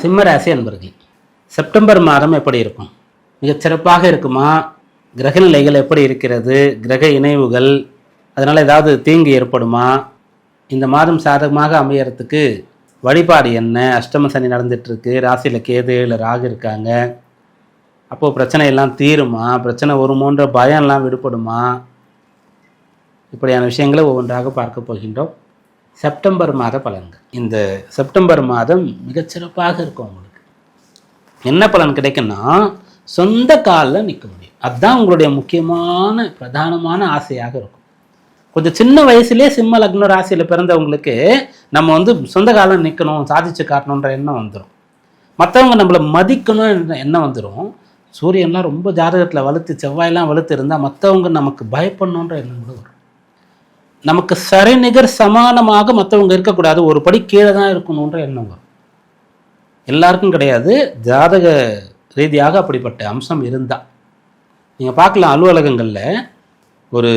சிம்ம ராசி அன்பர்கள் செப்டம்பர் மாதம் எப்படி இருக்கும்? மிகச்சிறப்பாக இருக்குமா? கிரக நிலைகள் எப்படி இருக்கிறது? கிரக இணைவுகள் அதனால் ஏதாவது தீங்கு ஏற்படுமா? இந்த மாதம் சாதகமாக அமையறதுக்கு வழிபாடு என்ன? அஷ்டம சனி நடந்துட்டுருக்கு ராசியில் கேது இல்லை ராகு இருக்காங்க. அப்போது பிரச்சனையெல்லாம் தீருமா? பிரச்சனை வருமோன்ற பயம்லாம் விடுபடுமா? இப்படியான விஷயங்களை ஒவ்வொன்றாக பார்க்க போகின்றோம். செப்டம்பர் மாத பலன்கள். இந்த செப்டம்பர் மாதம் மிகச்சிறப்பாக இருக்கும் உங்களுக்கு. என்ன பலன் கிடைக்குன்னா சொந்த காலில் நிற்க முடியும். அதுதான் உங்களுடைய முக்கியமான பிரதானமான ஆசையாக இருக்கும். கொஞ்சம் சின்ன வயசுலேயே சிம்ம லக்ன ராசியில் பிறந்தவங்களுக்கு நம்ம வந்து சொந்த காலில் நிற்கணும் சாதிச்சு காட்டணுன்ற எண்ணம் வந்துடும் மற்றவங்க நம்மளை மதிக்கணும் எண்ணம் வந்துடும் சூரியன்லாம் ரொம்ப ஜாதகத்தில் வலுத்து செவ்வாயெல்லாம் வலுத்து இருந்தால் மற்றவங்க நமக்கு பயப்படணுன்ற எண்ணம் கூட வரும். நமக்கு சரிநிகர் சமானமாக மற்றவங்க இருக்கக்கூடாது. ஒரு படி கீழே தான் இருக்கணுன்ற எண்ணம் வரும். எல்லாருக்கும் கிடையாது. ஜாதக ரீதியாக அப்படிப்பட்ட அம்சம் இருந்தால் நீங்கள் பார்க்கலாம் அலுவலகங்களில் ஒரு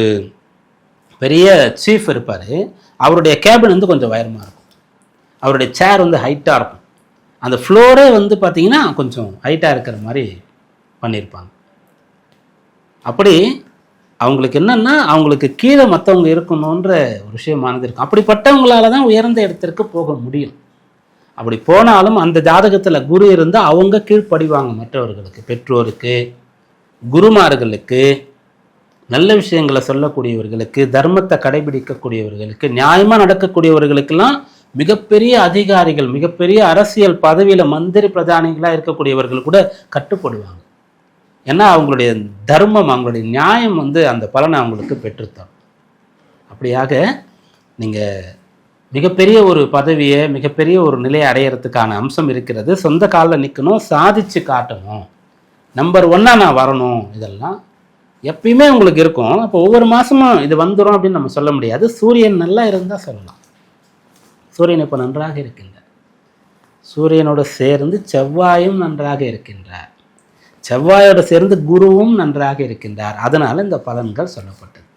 பெரிய சீஃப் இருப்பார். அவருடைய கேபின் வந்து கொஞ்சம் உயரமாக இருக்கும். அவருடைய சேர் வந்து ஹைட்டாக இருக்கும். அந்த ஃப்ளோரே வந்து பார்த்தீங்கன்னா கொஞ்சம் ஹைட்டாக இருக்கிற மாதிரி பண்ணியிருப்பாங்க அப்படி அவங்களுக்கு என்னன்னா அவங்களுக்கு கீழே மற்றவங்க இருக்கணுன்ற ஒரு விஷயமானது இருக்கும். அப்படிப்பட்டவங்களால தான் உயர்ந்த இடத்திற்கு போக முடியும். அப்படி போனாலும் அந்த ஜாதகத்தில் குரு இருந்தால் அவங்க கீழ்ப்படிவாங்க மற்றவர்களுக்கு பெற்றோருக்கு குருமார்களுக்கு நல்ல விஷயங்களை சொல்லக்கூடியவர்களுக்கு தர்மத்தை கடைபிடிக்கக்கூடியவர்களுக்கு நியாயமாக நடக்கக்கூடியவர்களுக்கெல்லாம் மிகப்பெரிய அதிகாரிகள் மிகப்பெரிய அரசியல் பதவியில் மந்திரி பிரதானிகளாக இருக்கக்கூடியவர்கள் கூட கட்டுப்படுவாங்க. ஏன்னா அவங்களுடைய தர்மம் அவங்களுடைய நியாயம் வந்து அந்த பலனை அவங்களுக்கு பெற்றுத்தரும். அப்படியாக நீங்கள் மிகப்பெரிய ஒரு பதவியை மிகப்பெரிய ஒரு நிலையை அடையிறதுக்கான அம்சம் இருக்கிறது. சொந்த காலில் நிற்கணும் சாதிச்சு காட்டணும். நம்பர் ஒன்னாக நான் வரணும் இதெல்லாம் எப்பயுமே உங்களுக்கு இருக்கும். அப்போ ஒவ்வொரு மாதமும் இது வந்துடும் அப்படின்னு நம்ம சொல்ல முடியாது. சூரியன் நல்லா இருந்தால் சொல்லலாம். சூரியன் இப்போ நன்றாக இருக்கின்றார். சூரியனோடு சேர்ந்து செவ்வாயும் நன்றாக இருக்கின்றார். செவ்வாயோடு சேர்ந்து குருவும் நன்றாக இருக்கின்றார். அதனால் இந்த பலன்கள் சொல்லப்பட்டது.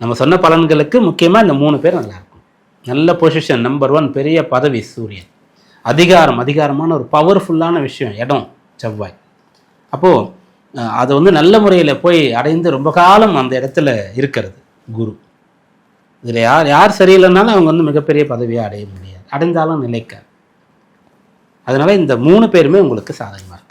நம்ம சொன்ன பலன்களுக்கு முக்கியமாக இந்த மூணு பேர் நல்லா இருக்கும். நல்ல பொசிஷன் நம்பர் ஒன் பெரிய பதவி சூரியன். அதிகாரம் அதிகாரமான ஒரு பவர்ஃபுல்லான விஷயம் இடம் செவ்வாய். அப்போது அது வந்து நல்ல முறையில் போய் அடைந்து ரொம்ப காலம் அந்த இடத்துல இருக்கிறது குரு. இதில் யார் யார் சரியில்லைனாலும் அவங்க வந்து மிகப்பெரிய பதவியை அடைய முடியாது. அடைந்தாலும் நிலைக்க. அதனால் இந்த மூணு பேருமே உங்களுக்கு சாதகமாக